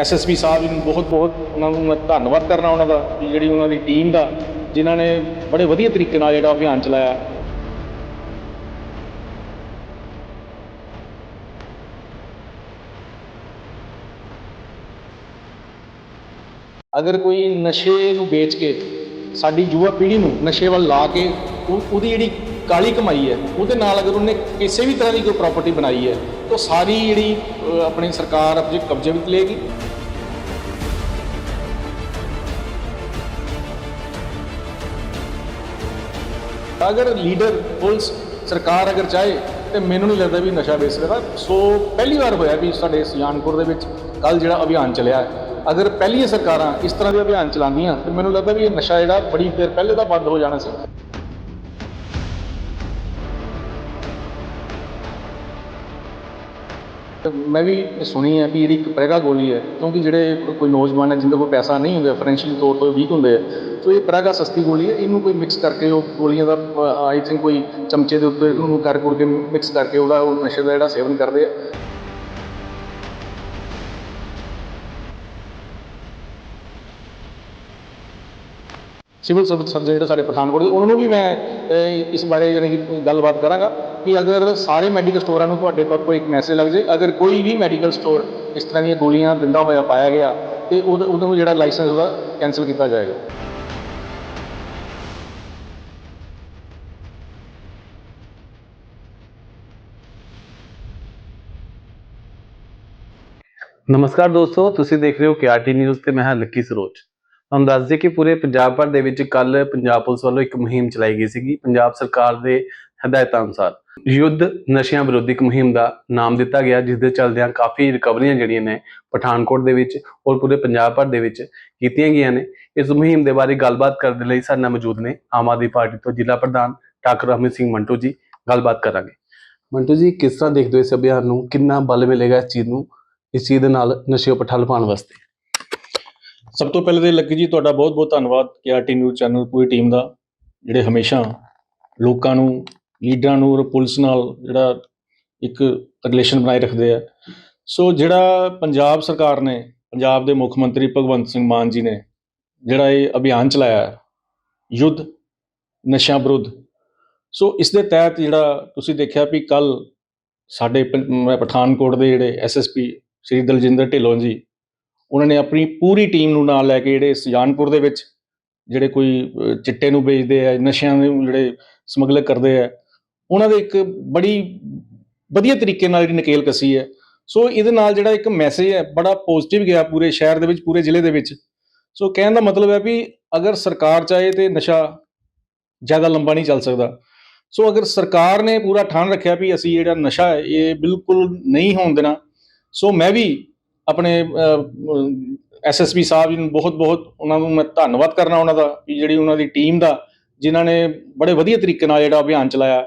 SSP Sahib ji ਨੂੰ ਬਹੁਤ ਬਹੁਤ ਉਹਨਾਂ ਨੂੰ ਮੈਂ ਧੰਨਵਾਦ ਕਰਨਾ ਉਹਨਾਂ ਦਾ ਵੀ ਜਿਹੜੀ ਉਹਨਾਂ ਦੀ ਟੀਮ ਦਾ, ਜਿਨ੍ਹਾਂ ਨੇ ਬੜੇ ਵਧੀਆ ਤਰੀਕੇ ਨਾਲ ਜਿਹੜਾ ਅਭਿਆਨ ਚਲਾਇਆ। ਅਗਰ ਕੋਈ ਨਸ਼ੇ ਨੂੰ ਵੇਚ ਕੇ ਸਾਡੀ ਯੁਵਾ ਪੀੜ੍ਹੀ ਨੂੰ ਨਸ਼ੇ ਵੱਲ ਲਾ ਕੇ ਉਹ- ਉਹਦੀ ਜਿਹੜੀ ਕਾਲੀ ਕਮਾਈ ਹੈ, ਉਹਦੇ ਨਾਲ ਅਗਰ ਉਹਨੇ ਕਿਸੇ ਵੀ ਤਰ੍ਹਾਂ ਦੀ ਕੋਈ ਪ੍ਰਾਪਰਟੀ ਬਣਾਈ ਹੈ, ਤਾਂ ਸਾਰੀ ਜਿਹੜੀ ਆਪਣੀ ਸਰਕਾਰ ਆਪਣੇ ਕਬਜ਼ੇ ਵਿੱਚ ਲਏਗੀ। ਅਗਰ ਲੀਡਰ ਪੁਲਿਸ ਸਰਕਾਰ ਅਗਰ ਚਾਹੇ ਤੇ ਮੈਨੂੰ ਨਹੀਂ ਲੱਗਦਾ ਵੀ ਨਸ਼ਾ ਵੇਚ ਸਕਦਾ। ਸੋ ਪਹਿਲੀ ਵਾਰ ਹੋਇਆ ਵੀ ਸਾਡੇ ਸੁਜਾਨਪੁਰ ਦੇ ਵਿੱਚ ਕੱਲ ਜਿਹੜਾ ਅਭਿਆਨ ਚੱਲਿਆ ਅਗਰ ਪਹਿਲੀਆਂ ਸਰਕਾਰਾਂ ਇਸ ਤਰ੍ਹਾਂ ਦੇ ਅਭਿਆਨ ਚਲਾਉਂਦੀਆਂ, ਤੇ ਮੈਨੂੰ ਲੱਗਦਾ ਵੀ ਇਹ ਨਸ਼ਾ ਜਿਹੜਾ ਬੜੀ ਦੇਰ ਪਹਿਲੇ ਤਾਂ ਬੰਦ ਹੋ ਜਾਣਾ ਸੀ। ਮੈਂ ਵੀ ਸੁਣੀ ਹੈ ਵੀ ਜਿਹੜੀ ਇੱਕ ਪ੍ਰੈਗਾ ਗੋਲੀ ਹੈ, ਕਿਉਂਕਿ ਜਿਹੜੇ ਕੋਈ ਨੌਜਵਾਨ ਹੈ ਜਿਹਦੇ ਕੋਲ ਪੈਸਾ ਨਹੀਂ ਹੁੰਦਾ ਫਾਈਨੈਂਸ਼ੀਅਲ ਤੌਰ ਤੇ ਵੀਕ ਹੁੰਦੇ ਹੈ ਸੋ ਇਹ ਪ੍ਰੈਗਾ ਸਸਤੀ ਗੋਲੀ ਹੈ, ਇਹਨੂੰ ਕੋਈ ਮਿਕਸ ਕਰਕੇ ਉਹ ਗੋਲੀਆਂ ਦਾ ਆਈ ਥਿੰਕ ਕੋਈ ਚਮਚੇ ਦੇ ਉੱਤੇ ਉਹਨੂੰ ਕਰ ਕੁਰ ਕੇ ਮਿਕਸ ਕਰਕੇ ਉਹਦਾ ਉਹ ਨਸ਼ੇ ਦਾ ਜਿਹੜਾ ਸੇਵਨ ਕਰਦੇ ਆ। ਸਿਵਲ ਸਰਵਿਸ ਸਰਜਨ ਜਿਹੜੇ ਸਾਡੇ ਪਠਾਨਕੋਟ ਦੇ ਉਹਨਾਂ ਨੂੰ ਵੀ ਮੈਂ ਇਸ ਬਾਰੇ ਜਾਣੀ ਕਿ ਗੱਲਬਾਤ ਕਰਾਂਗਾ ਕਿ ਅਗਰ ਸਾਰੇ ਮੈਡੀਕਲ ਸਟੋਰਾਂ ਨੂੰ ਤੁਹਾਡੇ ਤੱਕ ਕੋਈ ਇੱਕ ਮੈਸੇਜ ਲੱਗ ਜੇ ਅਗਰ ਕੋਈ ਵੀ ਮੈਡੀਕਲ ਸਟੋਰ ਇਸ ਤਰ੍ਹਾਂ ਦੀਆਂ ਗੋਲੀਆਂ ਦਿੰਦਾ ਹੋਇਆ ਪਾਇਆ ਗਿਆ, ਤੇ ਉਹਦਾ ਉਹਨੂੰ ਜਿਹੜਾ ਲਾਇਸੈਂਸ ਉਹਦਾ ਕੈਨਸਲ ਕੀਤਾ ਜਾਏਗਾ। ਨਮਸਕਾਰ ਦੋਸਤੋ, ਤੁਸੀਂ ਦੇਖ ਰਹੇ ਹੋ ਕਿਆਰਟੀ ਨਿਊਜ਼ ਤੇ ਮੈਂ ਹਾਂ ਲੱਕੀ ਸਰੋਜ। ਤੁਹਾਨੂੰ ਦੱਸ ਦਈਏ ਕਿ ਪੂਰੇ ਪੰਜਾਬ ਭਰ ਦੇ ਵਿੱਚ ਕੱਲ ਪੰਜਾਬ ਪੁਲਿਸ ਵੱਲੋਂ ਇੱਕ ਮੁਹਿੰਮ ਚਲਾਈ ਗਈ ਸੀਗੀ, ਪੰਜਾਬ ਸਰਕਾਰ ਦੇ ਹਦਾਇਤਾਂ ਅਨੁਸਾਰ। ਯੁੱਧ ਨਸ਼ਿਆਂ ਵਿਰੋਧੀ ਇੱਕ ਮੁਹਿੰਮ ਦਾ ਨਾਮ ਦਿੱਤਾ ਗਿਆ ਜਿਸ ਦੇ ਚੱਲਦਿਆਂ ਕਾਫੀ ਰਿਕਵਰੀਆਂ ਜਿਹੜੀਆਂ ਨੇ ਪਠਾਨਕੋਟ ਦੇ ਵਿੱਚ ਔਰ ਪੂਰੇ ਪੰਜਾਬ ਭਰ ਦੇ ਵਿੱਚ ਕੀਤੀਆਂ ਗਈਆਂ ਨੇ। ਇਸ ਮੁਹਿੰਮ ਦੇ ਬਾਰੇ ਗੱਲਬਾਤ ਕਰਨ ਦੇ ਲਈ ਸਾਡੇ ਨਾਲ ਮੌਜੂਦ ਨੇ ਆਮ ਆਦਮੀ ਪਾਰਟੀ ਤੋਂ ਜ਼ਿਲ੍ਹਾ ਪ੍ਰਧਾਨ ਡਾਕਟਰ ਅਮਿਤ ਸਿੰਘ ਮੰਟੂ ਜੀ। ਗੱਲਬਾਤ ਕਰਾਂਗੇ। ਮੰਟੂ ਜੀ, ਕਿਸ ਤਰ੍ਹਾਂ ਦੇਖਦੇ ਹੋ ਇਸ ਅਭਿਆਨ ਨੂੰ? ਕਿੰਨਾ ਬਲ ਮਿਲੇਗਾ ਇਸ ਚੀਜ਼ ਨੂੰ, ਇਸ ਚੀਜ਼ ਦੇ ਨਾਲ ਨਸ਼ੇ ਉੱਪਰ ਠੱਲ ਪਾਉਣ ਵਾਸਤੇ? ਸਭ ਤੋਂ ਪਹਿਲੇ ਤੇ ਲੱਕੀ ਜੀ, ਤੁਹਾਡਾ ਬਹੁਤ ਬਹੁਤ ਧੰਨਵਾਦ ਕਿ ਕੇਆਰਟੀ ਨਿਊਜ਼ ਚੈਨਲ ਪੂਰੀ ਟੀਮ ਦਾ, ਜਿਹੜੇ ਹਮੇਸ਼ਾ ਲੋਕਾਂ ਨੂੰ, ਲੀਡਰਾਂ ਨੂੰ ਔਰ ਪੁਲਿਸ ਨਾਲ ਜਿਹੜਾ ਇੱਕ ਰਿਲੇਸ਼ਨ ਬਣਾਏ ਰੱਖਦੇ ਆ। ਸੋ ਜਿਹੜਾ ਪੰਜਾਬ ਸਰਕਾਰ ਨੇ, ਪੰਜਾਬ ਦੇ ਮੁੱਖ ਮੰਤਰੀ ਭਗਵੰਤ ਸਿੰਘ ਮਾਨ ਜੀ ਨੇ ਜਿਹੜਾ ਇਹ ਅਭਿਆਨ ਚਲਾਇਆ, ਯੁੱਧ, ਨਸ਼ਿਆਂ ਵਿਰੁੱਧ, ਸੋ ਇਸ ਦੇ ਤਹਿਤ ਜਿਹੜਾ ਤੁਸੀਂ ਦੇਖਿਆ ਵੀ ਕੱਲ ਸਾਡੇ ਪ- ਮ- ਪਠਾਨਕੋਟ ਦੇ ਜਿਹੜੇ ਐਸਐਸਪੀ ਸ਼੍ਰੀ ਦਲਜਿੰਦਰ ਢਿੱਲੋਂ ਜੀ ਉਹਨਾਂ ਨੇ ਆਪਣੀ ਪੂਰੀ ਟੀਮ ਨੂੰ ਨਾਲ ਲੈ ਕੇ ਜਿਹੜੇ ਸੁਜਾਨਪੁਰ ਦੇ ਵਿੱਚ ਜਿਹੜੇ ਕੋਈ ਚਿੱਟੇ ਨੂੰ ਵੇਚਦੇ ਆ, ਨਸ਼ਿਆਂ ਨੂੰ ਜਿਹੜੇ ਸਮਗਲਰ ਕਰਦੇ ਆ, ਉਹਨਾਂ ਦੇ ਇੱਕ ਬੜੀ ਵਧੀਆ ਤਰੀਕੇ ਨਾਲ ਜਿਹੜੀ ਨਕੇਲ ਕਸੀ ਹੈ। ਸੋ ਇਹਦੇ ਨਾਲ ਜਿਹੜਾ ਇੱਕ ਮੈਸੇਜ ਹੈ, ਬੜਾ ਪੋਜ਼ਿਟਿਵ ਗਿਆ ਪੂਰੇ ਸ਼ਹਿਰ ਦੇ ਵਿੱਚ, ਪੂਰੇ ਜ਼ਿਲ੍ਹੇ ਦੇ ਵਿੱਚ। ਸੋ ਕਹਿਣ ਦਾ ਮਤਲਬ ਹੈ ਵੀ ਅਗਰ ਸਰਕਾਰ ਚਾਹੇ ਤੇ ਨਸ਼ਾ ਜ਼ਿਆਦਾ ਲੰਬਾ ਨਹੀਂ ਚੱਲ ਸਕਦਾ। ਸੋ ਅਗਰ ਸਰਕਾਰ ਨੇ ਪੂਰਾ ਠਾਣ ਰੱਖਿਆ ਵੀ ਅਸੀਂ ਜਿਹੜਾ ਨਸ਼ਾ ਹੈ, ਇਹ ਬਿਲਕੁਲ ਨਹੀਂ ਹੋਣ ਦੇਣਾ, ਸੋ ਮੈਂ ਵੀ ਆਪਣੇ ਐਸਐਸਪੀ ਸਾਹਿਬ ਜੀ ਨੂੰ ਬਹੁਤ ਬਹੁਤ ਉਹਨਾਂ ਨੂੰ ਮੈਂ ਧੰਨਵਾਦ ਕਰਨਾ ਉਹਨਾਂ ਦਾ ਵੀ ਜਿਹੜੀ ਉਹਨਾਂ ਦੀ ਟੀਮ ਦਾ, ਜਿਨ੍ਹਾਂ ਨੇ ਬੜੇ ਵਧੀਆ ਤਰੀਕੇ ਨਾਲ ਜਿਹੜਾ ਅਭਿਆਨ ਚਲਾਇਆ।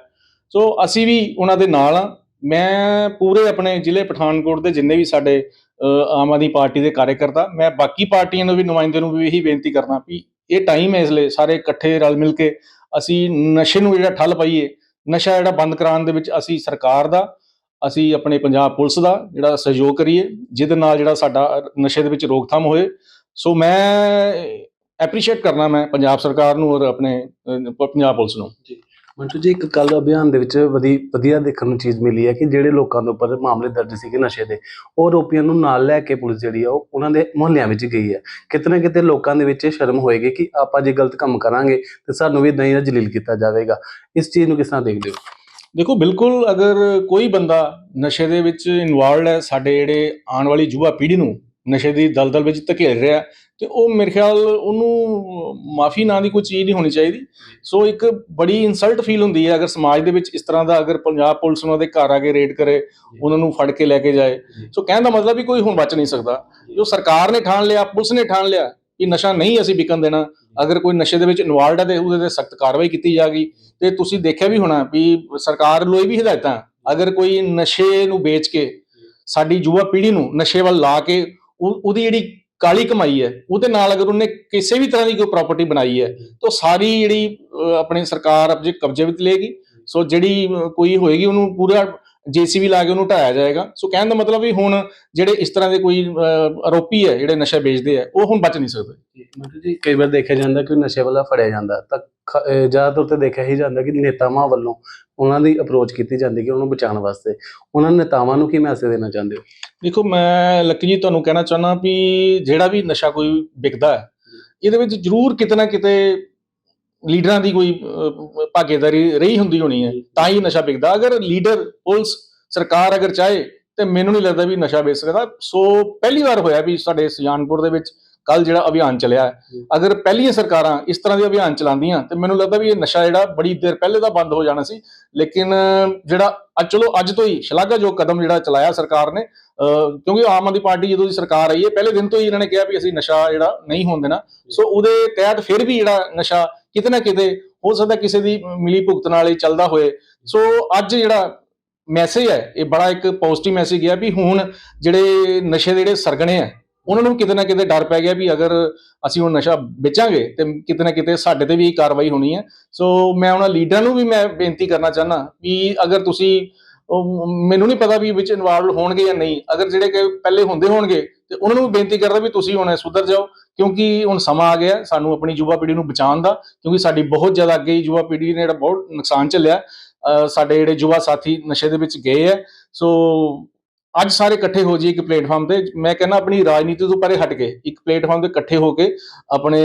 ਸੋ ਅਸੀਂ ਵੀ ਉਹਨਾਂ ਦੇ ਨਾਲ ਆ ਮੈਂ ਪੂਰੇ ਆਪਣੇ ਜ਼ਿਲ੍ਹੇ ਪਠਾਨਕੋਟ ਦੇ ਜਿੰਨੇ ਵੀ ਸਾਡੇ ਆਮ ਆਦਮੀ ਪਾਰਟੀ ਦੇ ਕਾਰਜਕਰਤਾ, ਮੈਂ ਬਾਕੀ ਪਾਰਟੀਆਂ ਨੂੰ ਵੀ, ਨੁਮਾਇੰਦੇ ਨੂੰ ਵੀ ਇਹੀ ਬੇਨਤੀ ਕਰਨਾ ਵੀ ਇਹ ਟਾਈਮ ਹੈ ਇਸ ਲਈ ਸਾਰੇ ਇਕੱਠੇ ਰਲ ਮਿਲ ਕੇ ਅਸੀਂ ਨਸ਼ੇ ਨੂੰ ਜਿਹੜਾ ਠੱਲ ਪਾਈਏ, ਨਸ਼ਾ ਜਿਹੜਾ ਬੰਦ ਕਰਾਉਣ ਦੇ ਵਿੱਚ ਅਸੀਂ ਸਰਕਾਰ ਦਾ ਅਸੀਂ ਆਪਣੇ ਪੰਜਾਬ ਪੁਲਿਸ ਦਾ ਜਿਹੜਾ ਸਹਿਯੋਗ ਕਰੀਏ, ਜਿਹਦੇ ਨਾਲ ਜਿਹੜਾ ਸਾਡਾ ਨਸ਼ੇ ਦੇ ਵਿੱਚ ਰੋਕਥਾਮ ਹੋਏ। ਸੋ ਮੈਂ ਐਪਰੀਸ਼ੀਏਟ ਕਰਨਾ ਮੈਂ ਪੰਜਾਬ ਸਰਕਾਰ ਨੂੰ ਔਰ ਆਪਣੇ ਪੰਜਾਬ ਪੁਲਿਸ ਨੂੰ। ਮੰਟੂ ਜੀ, ਇੱਕ ਕੱਲ ਅਭਿਆਨ ਦੇ ਵਿੱਚ ਵਧੀ, ਵਧੀਆ ਦੇਖਣ ਨੂੰ ਚੀਜ਼ ਮਿਲੀ ਹੈ ਕਿ ਜਿਹੜੇ ਲੋਕਾਂ ਦੇ ਉੱਪਰ ਮਾਮਲੇ ਦਰਜ ਸੀਗੇ ਨਸ਼ੇ ਦੇ, ਉਹ ਆਰੋਪੀਆਂ ਨੂੰ ਨਾਲ ਲੈ ਕੇ ਪੁਲਿਸ ਜਿਹੜੀ ਆ, ਉਹ ਉਹਨਾਂ ਦੇ ਮੁਹੱਲਿਆਂ ਵਿੱਚ ਗਈ ਹੈ। ਕਿਤੇ ਨਾ ਕਿਤੇ ਲੋਕਾਂ ਦੇ ਵਿੱਚ ਸ਼ਰਮ ਹੋਏਗੀ ਕਿ ਆਪਾਂ ਜੇ ਗਲਤ ਕੰਮ ਕਰਾਂਗੇ, ਤੇ ਸਾਨੂੰ ਵੀ ਇਦਾਂ ਹੀ ਜਲੀਲ ਕੀਤਾ ਜਾਵੇਗਾ। ਇਸ ਚੀਜ਼ ਨੂੰ ਕਿਸ ਤਰ੍ਹਾਂ ਦੇਖਦੇ ਹੋ? ਦੇਖੋ ਬਿਲਕੁਲ ਅਗਰ ਕੋਈ ਬੰਦਾ ਨਸ਼ੇ ਦੇ ਵਿੱਚ ਇਨਵੋਲਡ ਹੈ ਸਾਡੇ ਜਿਹੜੇ ਆਉਣ ਵਾਲੀ ਯੁਵਾ ਪੀੜ੍ਹੀ ਨੂੰ ਨਸ਼ੇ ਦੀ ਦਲਦਲ ਵਿੱਚ ਧਕੇਲ ਰਿਹਾ ਤੇ ਉਹ ਮੇਰੇ ਖਿਆਲ ਉਹਨੂੰ ਮਾਫੀ ਨਾਂ ਦੀ ਕੋਈ ਚੀਜ਼ ਨਹੀਂ ਹੋਣੀ ਚਾਹੀਦੀ। ਸੋ ਇੱਕ ਬੜੀ ਇਨਸਲਟ ਫੀਲ ਹੁੰਦੀ ਹੈ ਅਗਰ ਸਮਾਜ ਦੇ ਵਿੱਚ ਇਸ ਤਰ੍ਹਾਂ ਦਾ ਅਗਰ ਪੰਜਾਬ ਪੁਲਿਸ ਉਹਨਾਂ ਦੇ ਘਰ ਆ ਕੇ ਰੇਡ ਕਰੇ ਉਹਨਾਂ ਨੂੰ ਫੜ ਕੇ ਲੈ ਕੇ ਜਾਏ। ਸੋ ਕਹਿਣ ਦਾ ਮਤਲਬ ਵੀ ਕੋਈ ਹੁਣ ਬਚ ਨਹੀਂ ਸਕਦਾ। ਜੋ ਸਰਕਾਰ ਨੇ ਠਾਣ ਲਿਆ ਪੁਲਿਸ ਨੇ ਠਾਣ ਲਿਆ ਕਿ ਨਸ਼ਾ ਨਹੀਂ ਅਸੀਂ ਵਿਕਣ ਦੇਣਾ। ਅਗਰ ਕੋਈ ਨਸ਼ੇ ਦੇ ਵਿੱਚ ਇਨਵੋਲਡ ਹੈ ਤੇ ਉਹਦੇ ਤੇ ਸਖਤ ਕਾਰਵਾਈ ਕੀਤੀ ਜਾਗੀ ਤੇ ਤੁਸੀਂ ਦੇਖਿਆ ਵੀ ਹੋਣਾ ਵੀ ਸਰਕਾਰ ਨੂੰ ਇਹ ਵੀ ਹਦਾਇਤਾਂ। ਅਗਰ ਕੋਈ ਨਸ਼ੇ ਨੂੰ ਵੇਚ ਕੇ ਸਾਡੀ ਯੁਵਾ ਪੀੜ੍ਹੀ ਨੂੰ ਨਸ਼ੇ ਵੱਲ ਲਾ ਕੇ ਉਹ- ਉਹਦੀ ਜਿਹੜੀ ਕਾਲੀ ਕਮਾਈ ਹੈ, ਉਹਦੇ ਨਾਲ ਅਗਰ ਉਹਨੇ ਕਿਸੇ ਵੀ ਤਰ੍ਹਾਂ ਦੀ ਕੋਈ ਪ੍ਰਾਪਰਟੀ ਬਣਾਈ ਹੈ, ਤਾਂ ਸਾਰੀ ਜਿਹੜੀ ਆਪਣੀ ਸਰਕਾਰ ਆਪਣੇ ਕਬਜ਼ੇ ਵਿੱਚ ਲਏਗੀ। ਸੋ ਜਿਹੜੀ ਕੋਈ ਹੋਏਗੀ ਉਹਨੂੰ ਪੂਰਾ ਜੀਸੀਬੀ ਲਾ ਕੇ ਉਹਨੂੰ ਢਾਇਆ ਜਾਏਗਾ। ਸੋ ਕਹਿਣ ਦਾ ਮਤਲਬ ਵੀ ਹੁਣ ਜਿਹੜੇ ਇਸ ਤਰ੍ਹਾਂ ਦੇ ਕੋਈ ਆਰੋਪੀ ਹੈ ਜਿਹੜੇ ਨਸ਼ਾ ਵੇਚਦੇ ਆ ਉਹ ਹੁਣ ਬਚ ਨਹੀਂ ਸਕਦੇ। ਮਤਲਬ ਜੀ ਕਈ ਵਾਰ ਦੇਖਿਆ ਜਾਂਦਾ ਕਿ ਨਸ਼ੇ ਵਾਲਾ ਫੜਿਆ ਜਾਂਦਾ। ਤਾਂ ਜ਼ਿਆਦਾਤਰ ਤੇ ਦੇਖਿਆ ਹੀ ਜਾਂਦਾ ਕਿ ਨੇਤਾਵਾਂ ਵੱਲੋਂ ਉਹਨਾਂ ਦੀ ਅਪਰੋਚ ਕੀਤੀ ਜਾਂਦੀ ਕਿ ਉਹਨੂੰ ਬਚਾਉਣ ਵਾਸਤੇ। ਉਹਨਾਂ ਨੇਤਾਵਾਂ ਨੂੰ ਕੀ ਮੈਸੇਜ ਦੇਣਾ ਚਾਹੁੰਦੇ ਹੋ? ਦੇਖੋ ਮੈਂ ਲੱਕੀ ਜੀ ਤੁਹਾਨੂੰ ਕਹਿਣਾ ਚਾਹੁੰਦਾ ਵੀ ਜਿਹੜਾ ਵੀ ਨਸ਼ਾ ਕੋਈ ਵਿਕਦਾ ਹੈ ਇਹਦੇ ਵਿੱਚ ਜ਼ਰੂਰ ਕਿਤੇ ਨਾ ਕਿਤੇ ਲੀਡਰਾਂ ਦੀ ਕੋਈ ਭਾਗੀਦਾਰੀ ਰਹੀ ਹੁੰਦੀ ਹੋਣੀ ਹੈ ਤਾਂ ਹੀ ਨਸ਼ਾ ਵਿਕਦਾ। ਅਗਰ ਲੀਡਰ ਪੁਲਿਸ ਸਰਕਾਰ ਅਗਰ ਚਾਹੇ ਤੇ ਮੈਨੂੰ ਨਹੀਂ ਲੱਗਦਾ ਵੀ ਨਸ਼ਾ ਵੇਚ ਸਕਦਾ। ਸੋ ਪਹਿਲੀ ਵਾਰ ਹੋਇਆ ਵੀ ਸਾਡੇ ਸੁਜਾਨਪੁਰ ਦੇ ਵਿੱਚ ਕੱਲ ਜਿਹੜਾ ਅਭਿਆਨ ਚੱਲਿਆ। ਅਗਰ ਪਹਿਲੀਆਂ ਸਰਕਾਰਾਂ ਇਸ ਤਰ੍ਹਾਂ ਦੇ ਅਭਿਆਨ ਚਲਾਉਂਦੀਆਂ ਤੇ ਮੈਨੂੰ ਲੱਗਦਾ ਵੀ ਇਹ ਨਸ਼ਾ ਜਿਹੜਾ ਬੜੀ ਦੇਰ ਪਹਿਲੇ ਦਾ ਬੰਦ ਹੋ ਜਾਣਾ ਸੀ। ਲੇਕਿਨ ਜਿਹੜਾ ਅੱਜ ਚਲੋ ਅੱਜ ਤੋਂ ਹੀ ਸ਼ਲਾਘਾਯੋਗ ਕਦਮ ਜਿਹੜਾ ਚਲਾਇਆ ਸਰਕਾਰ ਨੇ ਕਿਉਂਕਿ ਆਮ ਆਦਮੀ ਪਾਰਟੀ ਜਦੋਂ ਦੀ ਸਰਕਾਰ ਆਈ ਹੈ ਪਹਿਲੇ ਦਿਨ ਤੋਂ ਹੀ ਇਹਨਾਂ ਨੇ ਕਿਹਾ ਵੀ ਅਸੀਂ ਨਸ਼ਾ ਜਿਹੜਾ ਨਹੀਂ ਹੋਣ ਦੇਣਾ। ਸੋ ਉਹਦੇ ਤਹਿਤ ਫਿਰ ਵੀ ਜਿਹੜਾ ਨਸ਼ਾ ਕਿਤੇ ਨਾ ਕਿਤੇ ਹੋ ਸਕਦਾ ਕਿਸੇ ਦੀ ਮਿਲੀ ਭੁਗਤ ਨਾਲ ਹੀ ਚੱਲਦਾ ਹੋਏ। ਸੋ ਅੱਜ ਜਿਹੜਾ ਮੈਸੇਜ ਹੈ ਇਹ ਬੜਾ ਇੱਕ ਪੋਜ਼ਿਟਿਵ ਮੈਸੇਜ ਗਿਆ ਵੀ ਹੁਣ ਜਿਹੜੇ ਨਸ਼ੇ ਦੇ ਜਿਹੜੇ ਸਰਗਣੇ ਆ ਉਹਨਾਂ ਨੂੰ ਕਿਤੇ ਨਾ ਕਿਤੇ ਡਰ ਪੈ ਗਿਆ ਵੀ ਅਗਰ ਅਸੀਂ ਹੁਣ ਨਸ਼ਾ ਵੇਚਾਂਗੇ ਤੇ ਕਿਤੇ ਨਾ ਕਿਤੇ ਸਾਡੇ ਤੇ ਵੀ ਕਾਰਵਾਈ ਹੋਣੀ ਹੈ। ਸੋ ਮੈਂ ਉਹਨਾਂ ਲੀਡਰਾਂ ਨੂੰ ਵੀ ਮੈਂ ਬੇਨਤੀ ਕਰਨਾ ਚਾਹਨਾ ਵੀ ਅਗਰ ਤੁਸੀਂ ਮੈਨੂੰ ਨਹੀਂ ਪਤਾ ਵੀ ਵਿੱਚ ਇਨਵੋਲਵ ਹੋਣਗੇ ਜਾਂ ਨਹੀਂ। ਅਗਰ ਜਿਹੜੇ ਕਿ ਪਹਿਲੇ ਹੁੰਦੇ ਹੋਣਗੇ ਤੇ ਉਹਨਾਂ ਨੂੰ ਵੀ ਬੇਨਤੀ ਕਰਦਾ ਵੀ ਤੁਸੀਂ ਹੁਣ ਸੁਧਰ ਜਾਓ, ਕਿਉਂਕਿ ਹੁਣ ਸਮਾਂ ਆ ਗਿਆ ਸਾਨੂੰ ਆਪਣੀ ਯੁਵਾ ਪੀੜ੍ਹੀ ਨੂੰ ਬਚਾਉਣ ਦਾ, ਕਿਉਂਕਿ ਸਾਡੀ ਬਹੁਤ ਜ਼ਿਆਦਾ ਅੱਗੇ ਯੁਵਾ ਪੀੜ੍ਹੀ ਨੇ ਜਿਹੜਾ ਬਹੁਤ ਨੁਕਸਾਨ ਝੱਲਿਆ। ਸਾਡੇ ਜਿਹੜੇ ਯੁਵਾ ਸਾਥੀ ਨਸ਼ੇ ਦੇ ਵਿੱਚ ਗਏ ਆ ਸੋ ਅੱਜ ਸਾਰੇ ਇਕੱਠੇ ਹੋ ਜੀ ਇੱਕ ਪਲੇਟਫਾਰਮ ਤੇ, ਮੈਂ ਕਹਿੰਦਾ ਆਪਣੀ ਰਾਜਨੀਤੀ ਤੋਂ ਪਰੇ ਹਟ ਕੇ, ਇੱਕ ਪਲੇਟਫਾਰਮ ਤੇ ਇਕੱਠੇ ਹੋ ਕੇ ਆਪਣੇ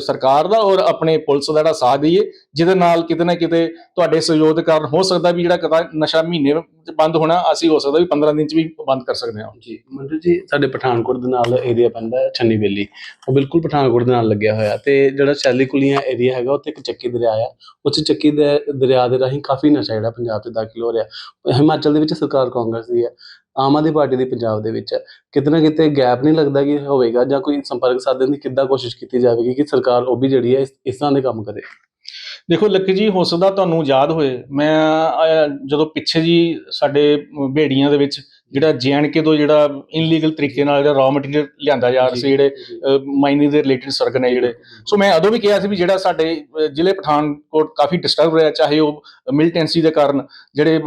ਸਰਕਾਰ ਦਾ ਔਰ ਆਪਣੇ ਪੁਲਿਸ ਦਾ ਜਿਹੜਾ ਸਾਥ ਦਈਏ, ਜਿਹਦੇ ਨਾਲ ਕਿਤੇ ਨਾ ਕਿਤੇ ਤੁਹਾਡੇ ਸਹਿਯੋਗ ਦੇ ਕਾਰਨ ਹੋ ਸਕਦਾ ਵੀ ਜਿਹੜਾ ਕਦਾ ਨਸ਼ਾ ਮਹੀਨੇ ਚ ਬੰਦ ਹੋਣਾ, ਅਸੀਂ ਹੋ ਸਕਦਾ ਵੀ 15 ਦਿਨ ਚ ਵੀ ਬੰਦ ਕਰ ਸਕਦੇ ਹਾਂ। ਜੀ, ਮੰਜੂ ਜੀ, ਸਾਡੇ ਪਠਾਨਕੋਟ ਦੇ ਨਾਲ ਏਰੀਆ ਪੈਂਦਾ ਛੰਨੀ ਬੇਲੀ। ਉਹ ਬਿਲਕੁਲ ਪਠਾਨਕੋਟ ਦੇ ਨਾਲ ਲੱਗਿਆ ਹੋਇਆ ਤੇ ਜਿਹੜਾ ਸ਼ੈਲੀ ਕੁਲੀਆਂ ਏਰੀਆ ਹੈਗਾ, ਉੱਥੇ ਇੱਕ ਚੱਕੀ ਦਰਿਆ ਆ। ਉਸ ਚੱਕੀ ਦੇ, ਦਰਿਆ ਦੇ ਰਾਹੀਂ ਕਾਫੀ ਨਸ਼ਾ ਜਿਹੜਾ ਪੰਜਾਬ 'ਚ ਦਾਖਲ ਹੋ ਰਿਹਾ। ਹਿਮਾਚਲ ਦੇ ਵਿੱਚ ਸਰਕਾਰ ਕਾਂਗਰਸ ਦੀ ਹੈ। ਆਮ ਆਦਮੀ ਪਾਰਟੀ ਦੀ ਪੰਜਾਬ ਦੇ ਵਿੱਚ ਹੈ ਕਿਤੇ ਨਾ ਕਿਤੇ ਗੈਪ ਨਹੀਂ ਲੱਗਦਾ ਕਿ ਹੋਵੇਗਾ ਜਾਂ ਕੋਈ ਸੰਪਰਕ ਸਾਧਨ ਦੀ ਕਿੱਦਾਂ ਕੋਸ਼ਿਸ਼ ਕੀਤੀ ਜਾਵੇਗੀ ਕਿ ਸਰਕਾਰ ਉਹ ਵੀ ਜਿਹੜੀ ਹੈ ਇਸ- ਇਸ ਤਰ੍ਹਾਂ ਦੇ ਕੰਮ ਕਰੇ। ਦੇਖੋ, ਲੱਕੀ ਜੀ, ਹੋ ਸਕਦਾ ਤੁਹਾਨੂੰ ਯਾਦ ਹੋਏ। ਮੈਂ ਜਦੋਂ ਪਿੱਛੇ ਜੀ ਸਾਡੇ ਬੇੜੀਆਂ ਦੇ ਵਿੱਚ ਜਿਹੜਾ ਜੀਐਨਕੇ ਤੋਂ ਜਿਹੜਾ ਇਨਲੀਗਲ ਤਰੀਕੇ ਨਾਲ ਜਿਹੜਾ ਰਾ ਮਟੀਰੀਅਲ ਲਿਆਂਦਾ ਜਾ ਰਿਹਾ ਸੀ ਜਿਹੜੇ ਮਾਈਨਿੰਗ ਦੇ ਰਿਲੇਟਡ ਸਰਗ ਨੇ ਜਿਹੜੇ। ਸੋ ਮੈਂ ਉਦੋਂ ਵੀ ਕਿਹਾ ਸੀ ਵੀ ਜਿਹੜਾ ਸਾਡੇ ਜ਼ਿਲ੍ਹੇ ਪਠਾਨਕੋਟ ਕਾਫੀ ਡਿਸਟਰਬ ਰਿਹਾ ਚਾਹੇ ਉਹ ਮਿਲੀਟੈਂਸੀ ਦੇ ਕਾਰਨ ਜਿਹੜੇ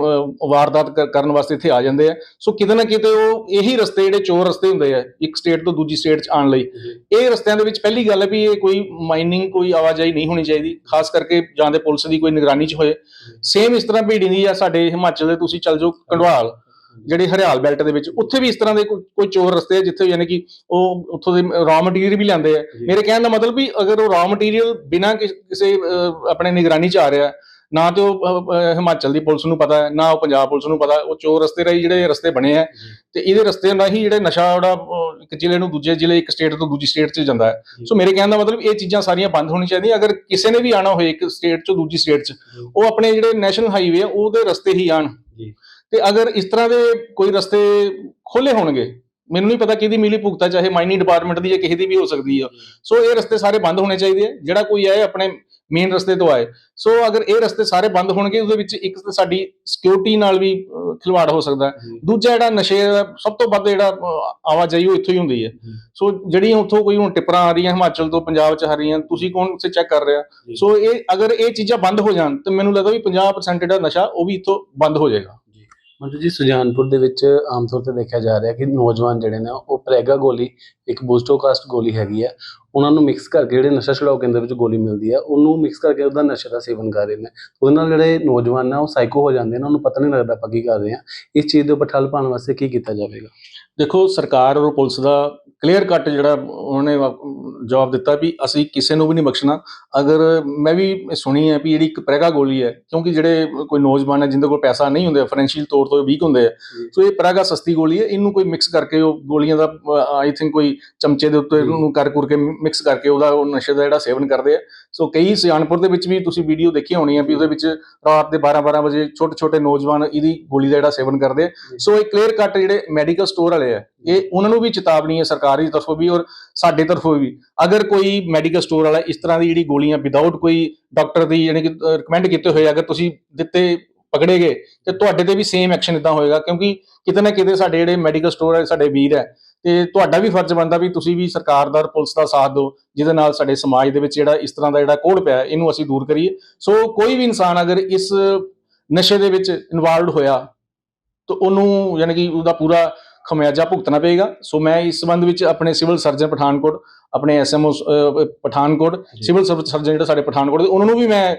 ਵਾਰਦਾਤ ਕਰਨ ਵਾਸਤੇ ਇੱਥੇ ਆ ਜਾਂਦੇ ਆ। ਸੋ ਕਿਤੇ ਨਾ ਕਿਤੇ ਉਹ ਇਹੀ ਰਸਤੇ ਜਿਹੜੇ ਚੋਰ ਰਸਤੇ ਹੁੰਦੇ ਆ ਇੱਕ ਸਟੇਟ ਤੋਂ ਦੂਜੀ ਸਟੇਟ 'ਚ ਆਉਣ ਲਈ। ਇਹ ਰਸਤਿਆਂ ਦੇ ਵਿੱਚ ਪਹਿਲੀ ਗੱਲ ਹੈ ਵੀ ਇਹ ਕੋਈ ਮਾਈਨਿੰਗ ਕੋਈ ਆਵਾਜਾਈ ਨਹੀਂ ਹੋਣੀ ਚਾਹੀਦੀ ਖਾਸ ਕਰਕੇ ਜਾਂ ਦੇ ਪੁਲਿਸ ਦੀ ਕੋਈ ਨਿਗਰਾਨੀ 'ਚ ਹੋਏ। ਸੇਮ ਇਸ ਤਰ੍ਹਾਂ ਭੀੜੀ ਦੀ ਆ ਸਾਡੇ ਹਿਮਾਚਲ ਦੇ ਤੁਸੀਂ ਚੱਲ ਜਾਓ ਕੰਢਵਾਲ ਜਿਹੜੇ ਹਰਿਆਲ ਬੈਲਟ ਦੇ ਵਿੱਚ ਉੱਥੇ ਵੀ ਇਸ ਤਰ੍ਹਾਂ ਦੇ ਕੋਈ ਚੋਰ ਰਸਤੇ ਆ ਜਿੱਥੇ ਯਾਨੀ ਕਿ ਉਹ ਉੱਥੋਂ ਦੇ ਰਾ ਮਟੀਰੀਅਲ ਵੀ ਲਿਆਂਦੇ ਆ। ਮੇਰੇ ਕਹਿਣ ਦਾ ਮਤਲਬ ਵੀ ਅਗਰ ਉਹ ਰਾ ਮਟੀਰੀਅਲ ਬਿਨਾਂ ਕਿਸ- ਆਪਣੇ ਨਿਗਰਾਨੀ 'ਚ ਆ ਰਿਹਾ ਨਾ ਤੇ ਉਹ ਹਿਮਾਚਲ ਦੀ ਪੁਲਿਸ ਨੂੰ ਪਤਾ ਹੈ ਨਾ ਉਹ ਪੰਜਾਬ ਪੁਲਿਸ ਨੂੰ ਪਤਾ ਉਹ ਚੋਰ ਰਸਤੇ ਰਾਹੀਂ ਜਿਹੜੇ ਰਸਤੇ ਬਣੇ ਆ ਤੇ ਇਹਦੇ ਰਸਤੇ ਹੀ ਜਿਹੜੇ ਨਸ਼ਾ ਅਹ, ਇੱਕ ਜ਼ਿਲ੍ਹੇ ਨੂੰ ਦੂਜੇ ਜ਼ਿਲ੍ਹੇ ਇੱਕ ਸਟੇਟ ਤੋਂ ਦੂਜੀ ਸਟੇਟ 'ਚ ਜਾਂਦਾ ਹੈ। ਸੋ ਮੇਰੇ ਕਹਿਣ ਦਾ ਮਤਲਬ ਇਹ ਚੀਜ਼ਾਂ ਸਾਰੀਆਂ ਬੰਦ ਹੋਣੀਆਂ ਚਾਹੀਦੀਆਂ। ਅਗਰ ਕਿਸੇ ਨੇ ਵੀ ਆਣਾ ਹੋਏ ਇੱਕ ਸਟੇਟ 'ਚੋਂ ਦੂਜੀ ਸਟੇਟ 'ਚ ਉਹ ਆਪਣੇ ਜਿਹੜੇ ਨੈਸ਼ਨਲ ਹਾਈਵੇ ਆ ਉਹਦੇ ਰਸਤੇ ਹੀ ਆਣ ਜੀ। ਤੇ ਅਗਰ ਇਸ ਤਰ੍ਹਾਂ ਦੇ ਕੋਈ ਰਸਤੇ ਖੋਲੇ ਹੋਣਗੇ ਮੈਨੂੰ ਨਹੀਂ ਪਤਾ ਕਿਹਦੀ ਮਿਲੀ ਭੁਗਤਾ ਚਾਹੇ ਮਾਈਨਿੰਗ ਡਿਪਾਰਟਮੈਂਟ ਦੀ ਜਾਂ ਕਿਸੇ ਦੀ ਵੀ ਹੋ ਸਕਦੀ ਆ। ਸੋ ਇਹ ਰਸਤੇ ਸਾਰੇ ਬੰਦ ਹੋਣੇ ਚਾਹੀਦੇ ਆ। ਜਿਹੜਾ ਕੋਈ ਆਏ ਆਪਣੇ ਮੇਨ ਰਸਤੇ ਤੋਂ ਆਏ। ਸੋ ਅਗਰ ਇਹ ਰਸਤੇ ਸਾਰੇ ਬੰਦ ਹੋਣਗੇ ਉਹਦੇ ਵਿੱਚ ਇੱਕ ਤਾਂ ਸਾਡੀ ਸਿਕਿਉਰਿਟੀ ਨਾਲ ਵੀ ਖਿਲਵਾੜ ਹੋ ਸਕਦਾ। ਹੈ। ਦੂਜਾ ਜਿਹੜਾ ਨਸ਼ੇ ਦਾ ਸਭ ਤੋਂ ਵੱਧ ਜਿਹੜਾ ਆਵਾਜਾਈ ਉਹ ਇੱਥੋਂ ਹੀ ਹੁੰਦੀ ਹੈ। ਸੋ ਜਿਹੜੀਆਂ ਉੱਥੋਂ ਕੋਈ ਹੁਣ ਟਿੱਪਰਾਂ ਆ ਰਹੀਆਂ ਹਿਮਾਚਲ ਤੋਂ ਪੰਜਾਬ ਚ ਆ ਰਹੀਆਂ ਤੁਸੀਂ ਕੌਣ ਸੇ ਚੈੱਕ ਕਰ ਰਿਹਾ। ਸੋ ਇਹ ਅਗਰ ਇਹ ਚੀਜ਼ਾਂ ਬੰਦ ਹੋ ਜਾਣ ਤੇ ਮੈਨੂੰ ਲੱਗਦਾ ਵੀ 50% ਜਿਹੜਾ ਨਸ਼ਾ ਉਹ ਵੀ ਇੱਥੋਂ ਬੰਦ ਹੋ ਜਾਏਗਾ। ਮਤਲਬ ਜੀ ਸੁਜਾਨਪੁਰ ਦੇ ਵਿੱਚ ਆਮ ਤੌਰ ਤੇ ਦੇਖਿਆ ਜਾ ਰਿਹਾ ਕਿ ਨੌਜਵਾਨ ਜਿਹੜੇ ਨੇ ਉਹ ਪ੍ਰੈਗਾ ਗੋਲੀ, ਇੱਕ ਬੂਸਟੋਕਾਸਟ ਗੋਲੀ ਹੈਗੀ ਹੈ ਉਹਨਾਂ ਨੂੰ ਮਿਕਸ ਕਰਕੇ ਜਿਹੜੇ ਨਸ਼ਾ ਛੁਡਾਓ ਕੇਂਦਰ ਵਿੱਚ ਗੋਲੀ ਮਿਲਦੀ ਹੈ ਉਹਨੂੰ ਮਿਕਸ ਕਰਕੇ ਉਹਦਾ ਨਸ਼ੇ ਦਾ ਸੇਵਨ ਕਰ ਰਹੇ ਨੇ। ਉਹਦੇ ਨਾਲ ਜਿਹੜੇ ਨੌਜਵਾਨ ਨੇ ਉਹ ਸਾਈਕੋ ਹੋ ਜਾਂਦੇ ਨੇ, ਉਹਨਾਂ ਨੂੰ ਪਤਾ ਨਹੀਂ ਲੱਗਦਾ ਆਪਾਂ ਕੀ ਕਰ ਰਹੇ ਹਾਂ ਇਸ ਚੀਜ਼ ਦੇ ਉੱਪਰ ਠੱਲ ਪਾਉਣ ਵਾਸਤੇ ਕੀ ਕੀਤਾ ਜਾਵੇਗਾ? ਦੇਖੋ, ਸਰਕਾਰ ਔਰ ਪੁਲਿਸ ਦਾ ਕਲੀਅਰ ਕੱਟ ਜਿਹੜਾ ਉਹਨੇ ਜਵਾਬ ਦਿੱਤਾ ਵੀ ਅਸੀਂ ਕਿਸੇ ਨੂੰ ਵੀ ਨਹੀਂ ਬਖਸ਼ਣਾ। ਅਗਰ ਮੈਂ ਵੀ ਸੁਣੀ ਹੈ ਵੀ ਜਿਹੜੀ ਇੱਕ ਪ੍ਰੈਗਾ ਗੋਲੀ ਹੈ ਕਿਉਂਕਿ ਜਿਹੜੇ ਕੋਈ ਨੌਜਵਾਨ ਹੈ ਜਿੰਦੇ ਕੋਲ ਪੈਸਾ ਨਹੀਂ ਹੁੰਦੇ ਫਾਈਨੈਂਸ਼ੀਅਲ ਤੌਰ ਤੋਂ ਵੀਕ ਹੁੰਦੇ ਆ। ਸੋ ਇਹ ਪ੍ਰੈਗਾ ਸਸਤੀ ਗੋਲੀ ਹੈ ਇਹਨੂੰ ਕੋਈ ਮਿਕਸ ਕਰਕੇ ਉਹ ਗੋਲੀਆਂ ਦਾ ਆਈ ਥਿੰਕ ਕੋਈ ਚਮਚੇ ਦੇ ਉੱਤੇ ਇਹਨੂੰ ਕਰ ਕੁਰ ਕੇ ਮਿਕਸ ਕਰਕੇ ਉਹਦਾ ਉਹ ਨਸ਼ੇ ਦਾ ਜਿਹੜਾ ਸੇਵਨ ਕਰਦੇ ਆ। ਸੋ ਕਈ ਸਿਆਣਪੁਰ ਦੇ ਵਿੱਚ ਵੀ ਤੁਸੀਂ ਵੀਡੀਓ ਦੇਖੀ ਹੋਣੀ ਹੈ ਵੀ ਉਹਦੇ ਵਿੱਚ ਰਾਤ ਦੇ 12-12 ਵਜੇ ਛੋਟੇ ਛੋਟੇ ਨੌਜਵਾਨ ਇਹਦੀ ਗੋਲੀ ਦਾ ਜਿਹੜਾ ਸੇਵਨ ਕਰਦੇ ਆ। ਸੋ ਇਹ ਕਲੀਅਰ ਕੱਟ ਜਿਹੜੇ ਮੈਡੀਕਲ ਸਟੋਰ ਵਾਲੇ ਆ ਇਹ ਉਹਨਾਂ ਨੂੰ ਵੀ ਚੇਤਾਵਨੀ ਹੈ ਸਰਕਾਰ ਦੀ ਤਰਫੋਂ ਵੀ ਔਰ ਸਾਡੇ ਤਰਫੋਂ ਵੀ। ਅਗਰ ਕੋਈ ਮੈਡੀਕਲ ਸਟੋਰ ਵਾਲਾ ਇਸ ਤਰ੍ਹਾਂ ਦੀ ਜਿਹੜੀ ਗੋਲੀਆਂ ਵਿਦਆਊਟ ਕੋਈ ਡਾਕਟਰ ਦੀ ਯਾਨੀ ਕਿ ਰეკਮੈਂਡ ਕੀਤੇ ਹੋਏ ਅਗਰ ਤੁਸੀਂ ਦਿੱਤੇ, ਪਕੜੇ ਗਏ, ਤੇ ਤੁਹਾਡੇ ਤੇ ਵੀ ਸੇਮ ਐਕਸ਼ਨ ਇਦਾਂ ਹੋਏਗਾ, ਕਿਉਂਕਿ ਕਿਤੇ ਨਾ ਕਿਤੇ ਸਾਡੇ ਜਿਹੜੇ ਮੈਡੀਕਲ ਸਟੋਰ ਹੈ ਸਾਡੇ ਵੀਰ ਹੈ, ਤੇ ਤੁਹਾਡਾ ਵੀ ਫਰਜ਼ ਬਣਦਾ ਵੀ ਤੁਸੀਂ ਵੀ ਸਰਕਾਰ ਦਾ ਔਰ ਪੁਲਿਸ ਦਾ ਸਾਥ ਦਿਓ, ਜਿਹਦੇ ਨਾਲ ਸਾਡੇ ਸਮਾਜ ਦੇ ਵਿੱਚ ਜਿਹੜਾ ਇਸ ਤਰ੍ਹਾਂ ਦਾ ਜਿਹੜਾ ਕੋੜ ਪਿਆ, ਇਹਨੂੰ ਅਸੀਂ ਦੂਰ ਕਰੀਏ। ਸੋ ਕੋਈ ਵੀ ਇਨਸਾਨ ਅਗਰ ਇਸ ਨਸ਼ੇ ਦੇ ਵਿੱਚ ਇਨਵੋਲਵਡ ਹੋਇਆ, ਤਾਂ ਉਹਨੂੰ ਯਾਨੀ ਕਿ ਉਹਦਾ ਪੂਰਾ ਖਮਿਆਜਾ ਭੁਗਤਣਾ ਪਏਗਾ। ਸੋ ਮੈਂ ਇਸ ਸੰਬੰਧ ਵਿੱਚ ਆਪਣੇ ਸਿਵਲ ਸਰਜਨ ਪਠਾਨਕੋਟ ਆਪਣੇ ਐਸਐਮਓ ਪਠਾਨਕੋਟ। ਸਿਵਲ ਸਰਜਨ ਜਿਹੜੇ ਸਾਡੇ ਪਠਾਨਕੋਟ ਦੇ ਉਹਨਾਂ ਨੂੰ ਵੀ ਮੈਂ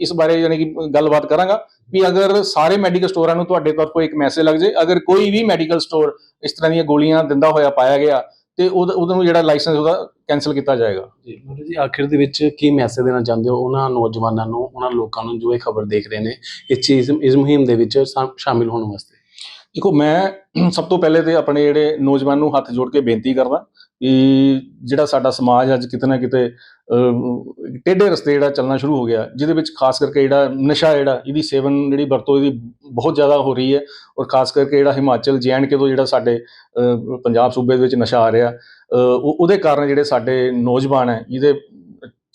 ਇਸ ਬਾਰੇ ਯਾਨੀ ਕਿ ਗੱਲਬਾਤ ਕਰਾਂਗਾ ਵੀ ਅਗਰ ਸਾਰੇ ਮੈਡੀਕਲ ਸਟੋਰਾਂ ਨੂੰ ਤੁਹਾਡੇ ਤਰਫ ਕੋਈ ਇੱਕ ਮੈਸੇਜ ਲੱਗ ਜੇ ਅਗਰ ਕੋਈ ਵੀ ਮੈਡੀਕਲ ਸਟੋਰ ਇਸ ਤਰ੍ਹਾਂ ਦੀਆਂ ਗੋਲੀਆਂ ਦਿੰਦਾ ਹੋਇਆ ਪਾਇਆ ਗਿਆ ਤੇ ਉਹਦਾ ਨੂੰ ਜਿਹੜਾ ਲਾਇਸੈਂਸ ਉਹਦਾ ਕੈਨਸਲ ਕੀਤਾ ਜਾਏਗਾ। ਜੀ ਮਤਲਬ ਜੀ ਆਖਿਰ ਦੇ ਵਿੱਚ ਕੀ ਮੈਸੇਜ ਦੇਣਾ ਚਾਹੁੰਦੇ ਹੋ ਉਹਨਾਂ ਨੌਜਵਾਨਾਂ ਨੂੰ ਉਹਨਾਂ ਲੋਕਾਂ ਨੂੰ ਜੋ ਇਹ ਖਬਰ ਦੇਖ ਰਹੇ ਨੇ ਇਸ ਚੀਜ਼ ਇਸ ਮੁਹਿੰਮ ਦੇ ਵਿੱਚ ਸ਼ਾਮਿਲ ਹੋਣ ਵਾਸਤੇ? ਦੇਖੋ ਮੈਂ ਸਭ ਤੋਂ ਪਹਿਲੇ ਤੇ ਆਪਣੇ ਜਿਹੜੇ ਨੌਜਵਾਨ ਨੂੰ ਹੱਥ ਜੋੜ ਕੇ ਬੇਨਤੀ ਕਰਦਾ ਕਿ ਜਿਹੜਾ ਸਾਡਾ ਸਮਾਜ ਅੱਜ ਕਿਤੇ ਨਾ ਕਿਤੇ ਟੇਢੇ ਰਸਤੇ ਜਿਹੜਾ ਚੱਲਣਾ ਸ਼ੁਰੂ ਹੋ ਗਿਆ, ਜਿਹਦੇ ਵਿੱਚ ਖਾਸ ਕਰਕੇ ਜਿਹੜਾ ਨਸ਼ਾ ਜਿਹੜਾ, ਇਹਦੀ ਸੇਵਨ ਜਿਹੜੀ ਵਰਤੋਂ ਇਹਦੀ ਬਹੁਤ ਜ਼ਿਆਦਾ ਹੋ ਰਹੀ ਹੈ ਔਰ ਖਾਸ ਕਰਕੇ ਜਿਹੜਾ ਹਿਮਾਚਲ ਕੇ ਤੋਂ ਜਿਹੜਾ ਸਾਡੇ ਪੰਜਾਬ ਸੂਬੇ ਦੇ ਵਿੱਚ ਨਸ਼ਾ ਆ ਰਿਹਾ ਉਹ- ਉਹਦੇ ਕਾਰਨ ਜਿਹੜੇ ਸਾਡੇ ਨੌਜਵਾਨ ਹੈ ਇਹਦੇ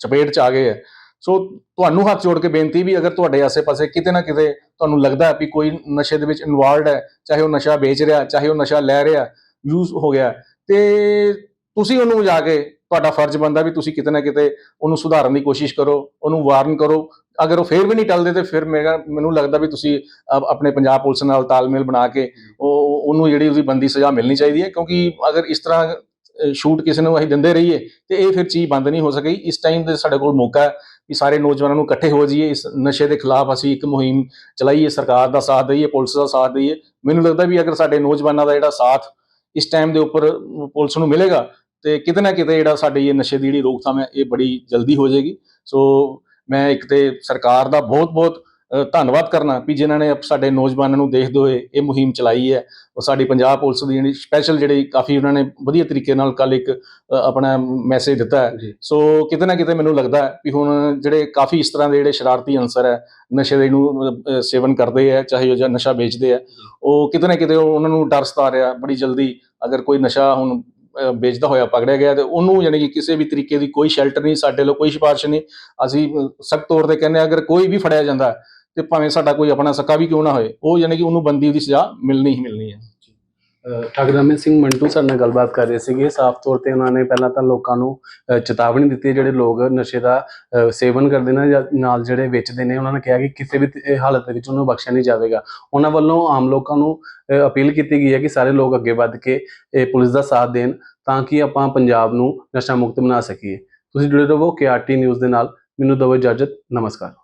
ਚਪੇਟ ਚ ਆ ਗਏ ਹੈ ਸੋ ਤੁਹਾਨੂੰ ਹੱਥ ਜੋੜ ਕੇ ਬੇਨਤੀ ਵੀ ਅਗਰ ਤੁਹਾਡੇ ਆਸੇ-ਪਾਸੇ ਕਿਤੇ ਨਾ ਕਿਤੇ ਤੁਹਾਨੂੰ ਲੱਗਦਾ ਹੈ ਵੀ ਕੋਈ ਨਸ਼ੇ ਦੇ ਵਿੱਚ ਇਨਵੋਲਡ ਹੈ, ਚਾਹੇ ਉਹ ਨਸ਼ਾ ਵੇਚ ਰਿਹਾ, ਚਾਹੇ ਉਹ ਨਸ਼ਾ ਲੈ ਰਿਹਾ ਯੂਜ਼ ਹੋ ਗਿਆ, ਤੇ ਤੁਸੀਂ ਉਹਨੂੰ ਜਾ ਕੇ ਤੁਹਾਡਾ ਫਰਜ਼ ਬਣਦਾ ਵੀ ਤੁਸੀਂ ਕਿਤੇ ਨਾ ਕਿਤੇ ਉਹਨੂੰ ਸੁਧਾਰਨ ਦੀ ਕੋਸ਼ਿਸ਼ ਕਰੋ, ਉਹਨੂੰ ਵਾਰਨ ਕਰੋ। ਅਗਰ ਉਹ ਫੇਰ ਵੀ ਨਹੀਂ ਟਲਦੇ ਤੇ ਫਿਰ ਮੇਰਾ, ਮੈਨੂੰ ਲੱਗਦਾ ਵੀ ਤੁਸੀਂ ਆਪ- ਆਪਣੇ ਪੰਜਾਬ ਪੁਲਿਸ ਨਾਲ ਤਾਲਮੇਲ ਬਣਾ ਕੇ ਉਹ ਉਹਨੂੰ ਜਿਹੜੀ ਉਹਦੀ ਬੰਦੀ ਸਜ਼ਾ ਮਿਲਣੀ ਚਾਹੀਦੀ ਹੈ, ਕਿਉਂਕਿ ਅਗਰ ਇਸ ਤਰ੍ਹਾਂ ਸ਼ੂਟ ਕਿਸੇ ਨੂੰ ਅਸੀਂ ਦਿੰਦੇ ਰਹੀਏ ਤੇ ਇਹ ਫਿਰ ਚੀਜ਼ ਬੰਦ ਨਹੀਂ ਹੋ ਸਕੀ ਇਸ ਟਾਈਮ ਤੇ ਸਾਡੇ ਕੋਲ ਮੌਕਾ ਹੈ ਵੀ ਸਾਰੇ ਨੌਜਵਾਨਾਂ ਨੂੰ ਇਕੱਠੇ ਹੋ ਜਾਈਏ, ਇਸ ਨਸ਼ੇ ਦੇ ਖਿਲਾਫ ਅਸੀਂ ਇੱਕ ਮੁਹਿੰਮ ਚਲਾਈਏ, ਸਰਕਾਰ ਦਾ ਸਾਥ ਦਈਏ, ਪੁਲਿਸ ਦਾ ਸਾਥ ਦਈਏ। ਮੈਨੂੰ ਲੱਗਦਾ ਵੀ ਅਗਰ ਸਾਡੇ ਨੌਜਵਾਨਾਂ ਦਾ ਜਿਹੜਾ ਸਾਥ ਇਸ ਟਾਈਮ ਦੇ ਉੱਪਰ ਪੁਲਿਸ ਨੂੰ ਮਿਲੇਗਾ, ਤੇ ਕਿਤੇ ਨਾ ਕਿਤੇ ਜਿਹੜਾ ਸਾਡੀ ਇਹ ਨਸ਼ੇ ਦੀ ਜਿਹੜੀ ਰੋਕਥਾਮ ਹੈ, ਇਹ ਬੜੀ ਜਲਦੀ ਹੋ ਜਾਏਗੀ। ਸੋ ਮੈਂ ਇੱਕ ਤੇ ਸਰਕਾਰ ਦਾ ਬਹੁਤ-ਬਹੁਤ ਧੰਨਵਾਦ ਕਰਨਾ ਵੀ ਜਿਨ੍ਹਾਂ ਨੇ ਸਾਡੇ ਨੌਜਵਾਨਾਂ ਨੂੰ ਦੇਖਦੇ ਹੋਏ ਇਹ ਮੁਹਿੰਮ ਚਲਾਈ ਹੈ। ਉਹ ਸਾਡੀ ਪੰਜਾਬ ਪੁਲਿਸ ਦੀ ਜਿਹੜੀ ਸਪੈਸ਼ਲ ਜਿਹੜੀ ਕਾਫੀ ਉਹਨਾਂ ਨੇ ਵਧੀਆ ਤਰੀਕੇ ਨਾਲ ਕੱਲ ਇੱਕ ਆਪਣਾ ਮੈਸੇਜ ਦਿੱਤਾ ਹੈ। ਸੋ ਕਿਤੇ ਨਾ ਕਿਤੇ ਮੈਨੂੰ ਲੱਗਦਾ ਵੀ ਹੁਣ ਜਿਹੜੇ ਕਾਫੀ ਇਸ ਤਰ੍ਹਾਂ ਦੇ ਜਿਹੜੇ ਸ਼ਰਾਰਤੀ ਅਨਸਰ ਹੈ ਨਸ਼ੇ ਦੇ ਨੂੰ ਸੇਵਨ ਕਰਦੇ ਹੈ ਚਾਹੇ ਉਹ ਜਾਂ ਨਸ਼ਾ ਵੇਚਦੇ ਹੈ ਉਹ ਕਿਤੇ ਨਾ ਕਿਤੇ ਉਹ- ਉਹਨਾਂ ਨੂੰ ਡਰ ਸਤਾ ਰਿਹਾ ਬੜੀ ਜਲਦੀ ਅਗਰ ਕੋਈ ਨਸ਼ਾ ਹੁਣ ਵੇਚਦਾ ਹੋਇਆ ਪਕੜਿਆ ਗਿਆ ਤੇ ਉਹਨੂੰ ਯਾਨੀ ਕਿ ਕਿਸੇ ਵੀ ਤਰੀਕੇ ਦੀ ਕੋਈ ਸ਼ੈਲਟਰ ਨਹੀਂ ਸਾਡੇ ਲੋ ਕੋਈ ਸਿਫਾਰਿਸ਼ ਨਹੀਂ। ਅਸੀਂ ਸਖਤ ਤੌਰ ਤੇ ਕਹਿੰਦੇ ਅਗਰ ਕੋਈ ਵੀ ਫੜਿਆ ਜਾਂਦਾ ਤੇ ਭਾਵੇਂ ਸਾਡਾ ਕੋਈ ਆਪਣਾ ਸਕਾ ਵੀ ਕਿਉਂ ਨਾ ਹੋਏ, ਉਹ ਯਾਨੀ ਕਿ ਉਹਨੂੰ ਬੰਦੀ ਦੀ ਸਜ਼ਾ ਮਿਲਣੀ ਹੀ ਮਿਲਣੀ ਹੈ। ਠਗਰਾਮੇ ਸਿੰਘ ਮੰਟੂ ਸਾਡੇ ਨਾਲ ਗੱਲਬਾਤ ਕਰ ਰਹੇ ਸੀਗੇ। ਸਾਫ਼ ਤੌਰ ਤੇ ਉਹਨਾਂ ਨੇ ਪਹਿਲਾਂ ਤਾਂ ਲੋਕਾਂ ਨੂੰ ਚੇਤਾਵਨੀ ਦਿੱਤੀ ਜਿਹੜੇ ਲੋਕ ਨਸ਼ੇ ਦਾ ਸੇਵਨ ਕਰਦੇ ਨੇ ਜਾਂ ਨਾਲ ਜਿਹੜੇ ਵੇਚਦੇ ਨੇ, ਉਹਨਾਂ ਨੇ ਕਿਹਾ ਕਿ ਕਿਸੇ ਵੀ ਹਾਲਤ ਦੇ ਵਿੱਚ ਉਹਨੂੰ ਬਖਸ਼ਿਆ ਨਹੀਂ ਜਾਵੇਗਾ। ਉਹਨਾਂ ਵੱਲੋਂ ਆਮ ਲੋਕਾਂ ਨੂੰ ਅਪੀਲ ਕੀਤੀ ਗਈ ਹੈ ਕਿ ਸਾਰੇ ਲੋਕ ਅੱਗੇ ਵੱਧ ਕੇ ਇਹ ਪੁਲਿਸ ਦਾ ਸਾਥ ਦੇਣ ਤਾਂ ਕਿ ਆਪਾਂ ਪੰਜਾਬ ਨੂੰ ਨਸ਼ਾ ਮੁਕਤ ਬਣਾ ਸਕੀਏ। ਤੁਸੀਂ ਜੁੜੇ ਰਹੋ ਕੇਆਰਟੀ ਨਿਊਜ਼ ਦੇ ਨਾਲ। ਮੈਨੂੰ ਦਵੋ ਇਜਾਜ਼ਤ। ਨਮਸਕਾਰ।